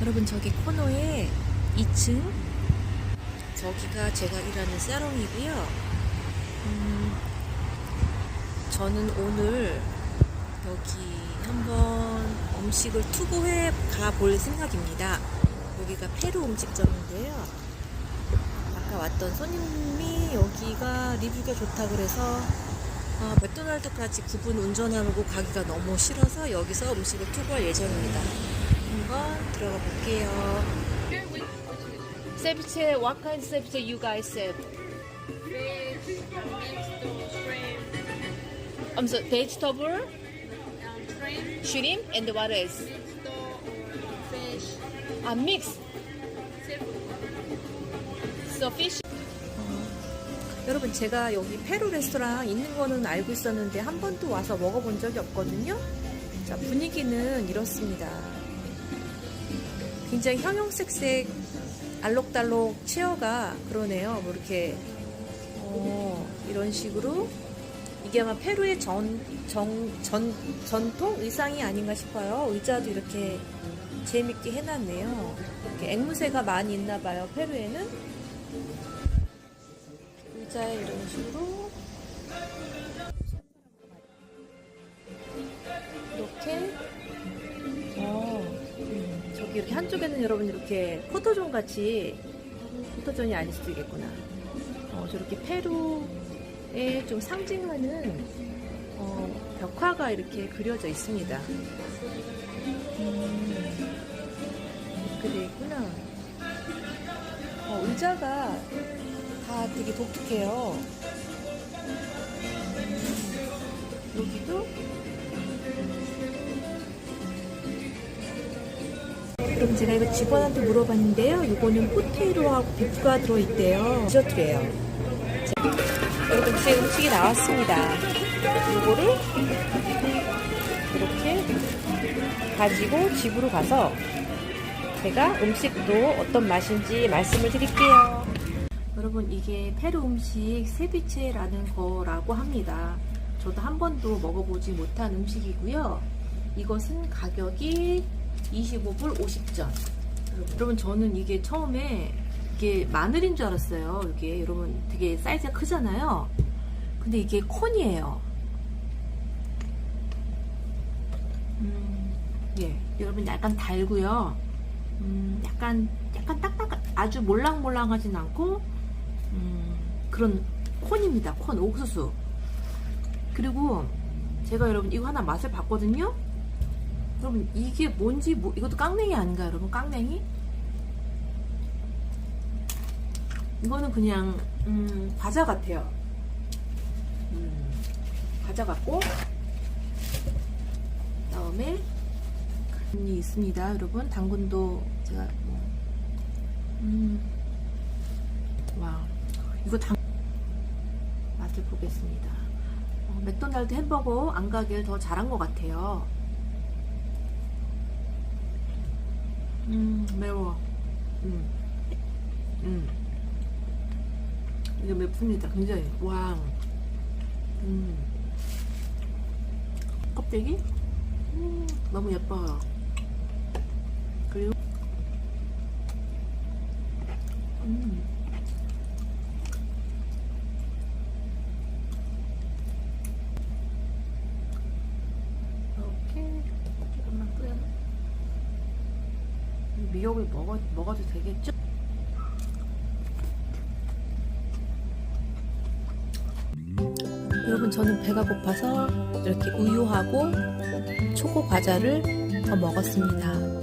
여러분 저기 코너에 2층 저기가 제가 일하는 사롱이고요. 음, 저는 오늘 여기 한번 음식을 투고해 가볼 생각입니다. 여기가 페루 음식점인데요. 아까 왔던 손님이 여기가 리뷰가 좋다 그래서 어, 맥도날드까지 9분 운전하고 가기가 너무 싫어서 여기서 음식을 투고할 예정입니다. 한번 들어가 볼게요. 세비체, what kind of ceviche you guys have? fish, shrimp, I'm sorry, vegetable, um, shrimp, shrimp, and what else? fish, 아, mix. So fish. 여러분 제가 여기 페루 레스토랑 있는 거는 알고 있었는데 한 번도 와서 먹어본 적이 없거든요. 자 분위기는 이렇습니다. 굉장히 형형색색 알록달록 체어가 그러네요. 뭐 이렇게 어, 이런 식으로 이게 아마 페루의 전, 정, 전, 전통 의상이 아닌가 싶어요. 의자도 이렇게 재밌게 해놨네요. 이렇게 앵무새가 많이 있나 봐요. 페루에는. 의자에 이런 식으로 이렇게 어 음, 저기 이렇게 한쪽에는 여러분 이렇게 포토존 같이 포토존이 아닐 수도 있겠구나. 어 저렇게 페루에 좀 상징하는 어, 벽화가 이렇게 그려져 있습니다. 음, 되어 있구나. 어, 의자가 다 되게 독특해요. 여기도 그럼 제가 이거 직원한테 물어봤는데요. 이거는 포테이로하고 비프가 들어있대요. 디저트래요. 자, 여러분 제 음식이 나왔습니다. 이거를 이렇게 가지고 집으로 가서 제가 음식도 어떤 맛인지 말씀을 드릴게요. 여러분 이게 페루 음식 세비체라는 거라고 합니다. 저도 한 번도 먹어보지 못한 음식이고요. 이것은 가격이 25불 50전. 여러분 저는 이게 처음에 이게 마늘인 줄 알았어요. 이게 여러분 되게 사이즈가 크잖아요. 근데 이게 콘이에요. 음, 예, 여러분 약간 달고요. 음, 약간 약간 딱딱 아주 몰랑몰랑하진 않고 음, 그런 콘입니다. 콘 옥수수. 그리고 제가 여러분 이거 하나 맛을 봤거든요. 여러분 이게 뭔지 뭐, 이것도 깡냉이 아닌가요, 여러분? 깡냉이? 이거는 그냥 음, 과자 같아요. 음, 과자 같고 다음에 당근이 있습니다, 여러분. 당근도 제가 뭐, 음, 와, 이거 당 맛을 보겠습니다. 어, 맥도날드 햄버거 안 가길 더 잘한 것 같아요. 음, 매워. 음, 음. 이게 맵습니다. 굉장히. 와. 음. 껍데기? 음, 너무 예뻐요. 그리고, 음. 이렇게 조금만 끓여. 미역을 먹어, 먹어도 되겠죠? 여러분 저는 배가 고파서 이렇게 우유하고 초코 과자를 더 먹었습니다.